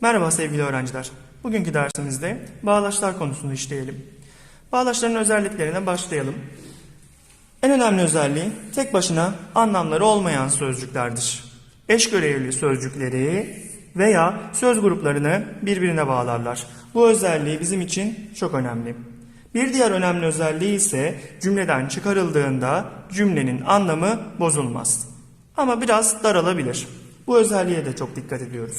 Merhaba sevgili öğrenciler. Bugünkü dersimizde bağlaçlar konusunu işleyelim. Bağlaçların özelliklerine başlayalım. En önemli özelliği tek başına anlamları olmayan sözcüklerdir. Eş görevli sözcükleri veya söz gruplarını birbirine bağlarlar. Bu özelliği bizim için çok önemli. Bir diğer önemli özelliği ise cümleden çıkarıldığında cümlenin anlamı bozulmaz. Ama biraz daralabilir. Bu özelliğe de çok dikkat ediyoruz.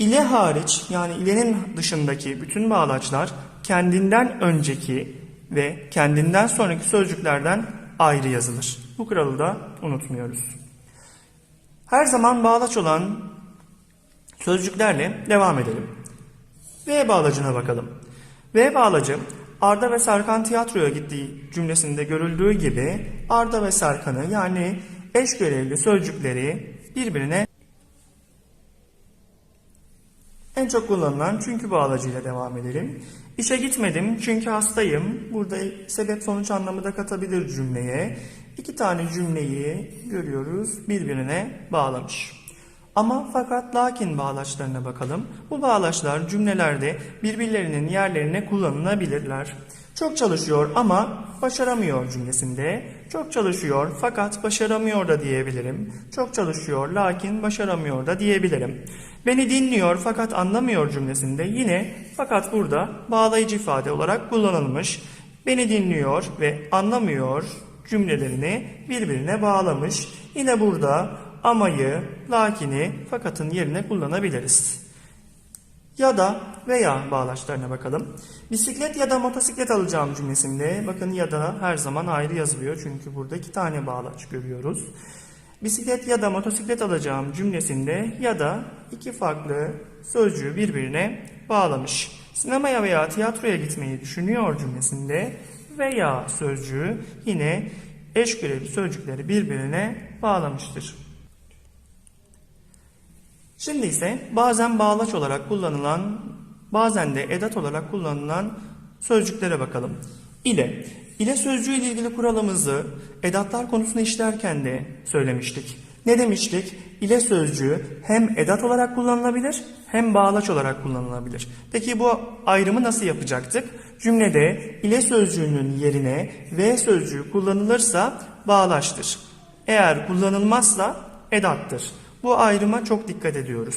İle hariç yani ilenin dışındaki bütün bağlaçlar kendinden önceki ve kendinden sonraki sözcüklerden ayrı yazılır. Bu kuralı da unutmuyoruz. Her zaman bağlaç olan sözcüklerle devam edelim. V bağlacına bakalım. V bağlacı Arda ve Serkan tiyatroya gittiği cümlesinde görüldüğü gibi Arda ve Serkan'ı yani eş görevli sözcükleri birbirine en çok kullanılan çünkü bağlacıyla devam edelim. İşe gitmedim çünkü hastayım. Burada sebep sonuç anlamı da katabilir cümleye. İki tane cümleyi görüyoruz birbirine bağlamış. Ama fakat lakin bağlaçlarına bakalım. Bu bağlaçlar cümlelerde birbirlerinin yerlerine kullanılabilirler. Çok çalışıyor ama başaramıyor cümlesinde. Çok çalışıyor fakat başaramıyor da diyebilirim. Çok çalışıyor lakin başaramıyor da diyebilirim. Beni dinliyor fakat anlamıyor cümlesinde yine fakat burada bağlayıcı ifade olarak kullanılmış. Beni dinliyor ve anlamıyor cümlelerini birbirine bağlamış. Yine burada amayı, lakini fakatın yerine kullanabiliriz. Ya da veya bağlaçlarına bakalım. Bisiklet ya da motosiklet alacağım cümlesinde bakın ya da her zaman ayrı yazılıyor. Çünkü burada iki tane bağlaç görüyoruz. Bisiklet ya da motosiklet alacağım cümlesinde ya da iki farklı sözcüğü birbirine bağlamış. Sinemaya veya tiyatroya gitmeyi düşünüyor cümlesinde veya sözcüğü yine eş görevli sözcükleri birbirine bağlamıştır. Şimdi ise bazen bağlaç olarak kullanılan, bazen de edat olarak kullanılan sözcüklere bakalım. İle. İle sözcüğü ile ilgili kuralımızı edatlar konusunu işlerken de söylemiştik. Ne demiştik? İle sözcüğü hem edat olarak kullanılabilir hem bağlaç olarak kullanılabilir. Peki bu ayrımı nasıl yapacaktık? Cümlede ile sözcüğünün yerine ve sözcüğü kullanılırsa bağlaçtır. Eğer kullanılmazsa edattır. Bu ayrıma çok dikkat ediyoruz.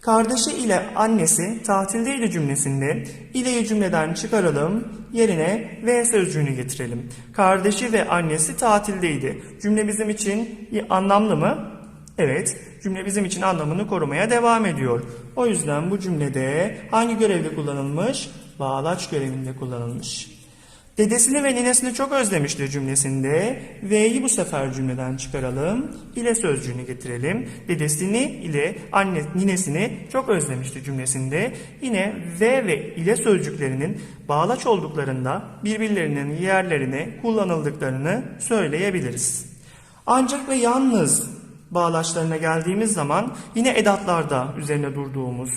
Kardeşi ile annesi tatildeydi cümlesinde ileyi cümleden çıkaralım yerine ve sözcüğünü getirelim. Kardeşi ve annesi tatildeydi. Cümle bizim için anlamlı mı? Evet, cümle bizim için anlamını korumaya devam ediyor. O yüzden bu cümlede hangi görevde kullanılmış? Bağlaç görevinde kullanılmış. Dedesini ve ninesini çok özlemiştir cümlesinde. V'yi bu sefer cümleden çıkaralım. İle sözcüğünü getirelim. Dedesini ile anne ninesini çok özlemiştir cümlesinde. Yine V ve ile sözcüklerinin bağlaç olduklarında birbirlerinin yerlerine kullanıldıklarını söyleyebiliriz. Ancak ve yalnız bağlaçlarına geldiğimiz zaman yine edatlarda üzerine durduğumuz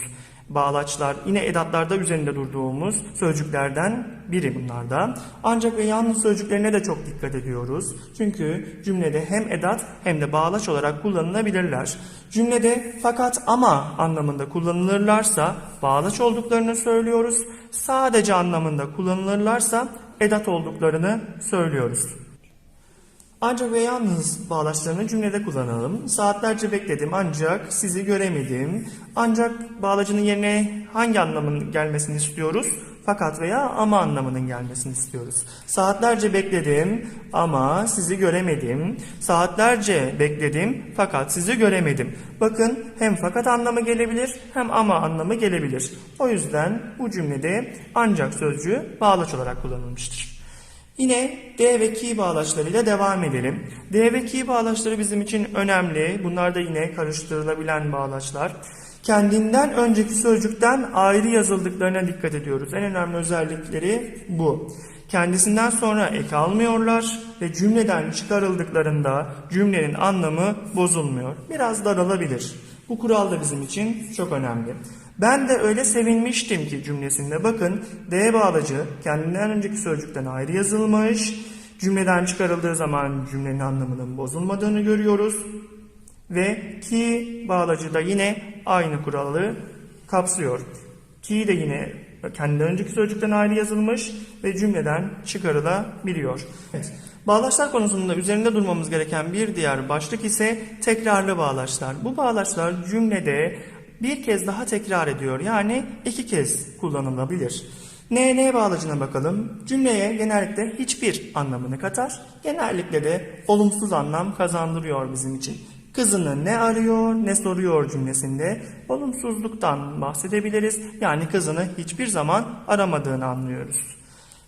bağlaçlar yine edatlarda üzerinde durduğumuz sözcüklerden biri bunlarda. Ancak ve yalnız sözcüklerine de çok dikkat ediyoruz. Çünkü cümlede hem edat hem de bağlaç olarak kullanılabilirler. Cümlede fakat ama anlamında kullanılırlarsa bağlaç olduklarını söylüyoruz. Sadece anlamında kullanılırlarsa edat olduklarını söylüyoruz. Ancak ve yalnız bağlaçlarını cümlede kullanalım. Saatlerce bekledim ancak sizi göremedim. Ancak bağlacının yerine hangi anlamın gelmesini istiyoruz? Fakat veya ama anlamının gelmesini istiyoruz. Saatlerce bekledim ama sizi göremedim. Saatlerce bekledim fakat sizi göremedim. Bakın hem fakat anlamı gelebilir hem ama anlamı gelebilir. O yüzden bu cümlede ancak sözcüğü bağlaç olarak kullanılmıştır. Yine D ve Ki bağlaçlarıyla devam edelim. D ve Ki bağlaçları bizim için önemli. Bunlar da yine karıştırılabilen bağlaçlar. Kendinden önceki sözcükten ayrı yazıldıklarına dikkat ediyoruz. En önemli özellikleri bu. Kendisinden sonra ek almıyorlar ve cümleden çıkarıldıklarında cümlenin anlamı bozulmuyor. Biraz daralabilir. Bu kural da bizim için çok önemli. Ben de öyle sevinmiştim ki cümlesinde bakın D bağlacı kendinden önceki sözcükten ayrı yazılmış. Cümleden çıkarıldığı zaman cümlenin anlamının bozulmadığını görüyoruz. Ve ki bağlacı da yine aynı kuralı kapsıyor. Ki de yine kendinden önceki sözcükten ayrı yazılmış ve cümleden çıkarılabiliyor. Evet. Bağlaçlar konusunda üzerinde durmamız gereken bir diğer başlık ise tekrarlı bağlaçlar. Bu bağlaçlar cümlede bir kez daha tekrar ediyor. Yani iki kez kullanılabilir. Ne bağlacına bakalım. Cümleye genellikle hiçbir anlamını katar. Genellikle de olumsuz anlam kazandırıyor bizim için. Kızını ne arıyor ne soruyor cümlesinde olumsuzluktan bahsedebiliriz. Yani kızını hiçbir zaman aramadığını anlıyoruz.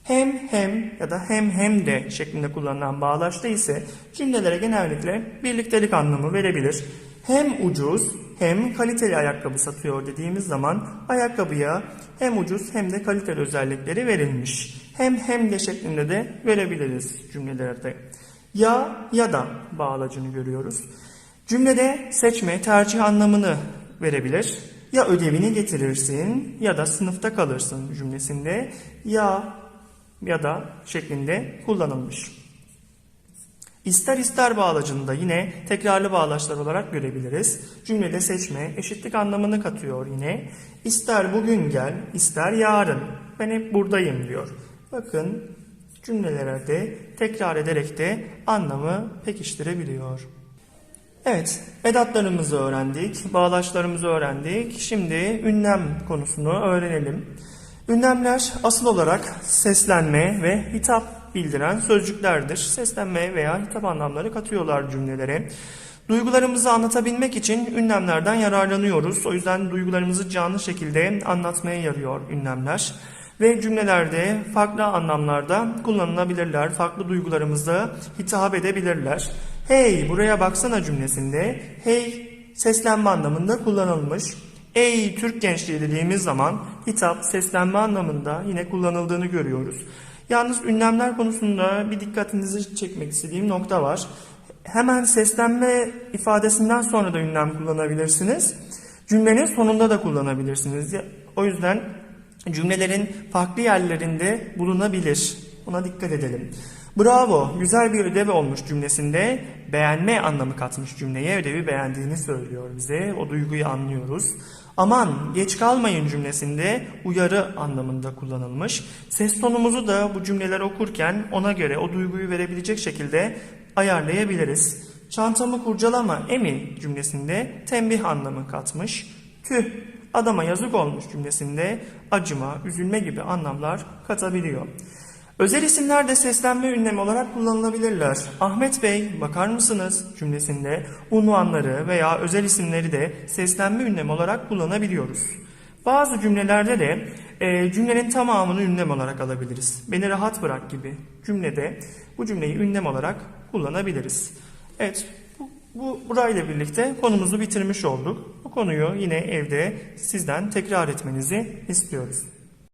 Hem hem ya da hem hem de şeklinde kullanılan bağlaçta ise cümlelere genellikle birliktelik anlamı verebilir. Hem ucuz hem kaliteli ayakkabı satıyor dediğimiz zaman ayakkabıya hem ucuz hem de kaliteli özellikleri verilmiş. Hem hem de şeklinde de verebiliriz cümlelerde. Ya ya da bağlacını görüyoruz. Cümlede seçme, tercih anlamını verebilir. Ya ödevini getirirsin ya da sınıfta kalırsın cümlesinde ya ya da şeklinde kullanılmış. İster ister bağlacını da yine tekrarlı bağlaçlar olarak görebiliriz. Cümlede seçme, eşitlik anlamını katıyor yine. İster bugün gel, ister yarın. Ben hep buradayım diyor. Bakın cümlelerde tekrar ederek de anlamı pekiştirebiliyor. Evet, edatlarımızı öğrendik, bağlaçlarımızı öğrendik. Şimdi ünlem konusunu öğrenelim. Ünlemler asıl olarak seslenme ve hitap bildiren sözcüklerdir. Seslenme veya hitap anlamları katıyorlar cümlelere. Duygularımızı anlatabilmek için ünlemlerden yararlanıyoruz. O yüzden duygularımızı canlı şekilde anlatmaya yarıyor ünlemler. Ve cümlelerde farklı anlamlarda kullanılabilirler. Farklı duygularımıza hitap edebilirler. Hey buraya baksana cümlesinde hey seslenme anlamında kullanılmış. Ey Türk gençliği dediğimiz zaman hitap seslenme anlamında yine kullanıldığını görüyoruz. Yalnız ünlemler konusunda bir dikkatinizi çekmek istediğim nokta var. Hemen seslenme ifadesinden sonra da ünlem kullanabilirsiniz. Cümlenin sonunda da kullanabilirsiniz. O yüzden cümlelerin farklı yerlerinde bulunabilir. Buna dikkat edelim. Bravo, güzel bir ödev olmuş cümlesinde beğenme anlamı katmış cümleye. Ödevi beğendiğini söylüyor bize. O duyguyu anlıyoruz. Aman geç kalmayın cümlesinde uyarı anlamında kullanılmış. Ses tonumuzu da bu cümleleri okurken ona göre o duyguyu verebilecek şekilde ayarlayabiliriz. Çantamı kurcalama emi cümlesinde tembih anlamı katmış. Tüh adama yazık olmuş cümlesinde acıma, üzülme gibi anlamlar katabiliyor. Özel isimler de seslenme ünlemi olarak kullanılabilirler. Ahmet Bey bakar mısınız cümlesinde unvanları veya özel isimleri de seslenme ünlemi olarak kullanabiliyoruz. Bazı cümlelerde de e, cümlenin tamamını ünlem olarak alabiliriz. Beni rahat bırak gibi cümlede bu cümleyi ünlem olarak kullanabiliriz. Evet bu, bu burayla birlikte konumuzu bitirmiş olduk. Bu konuyu yine evde sizden tekrar etmenizi istiyoruz.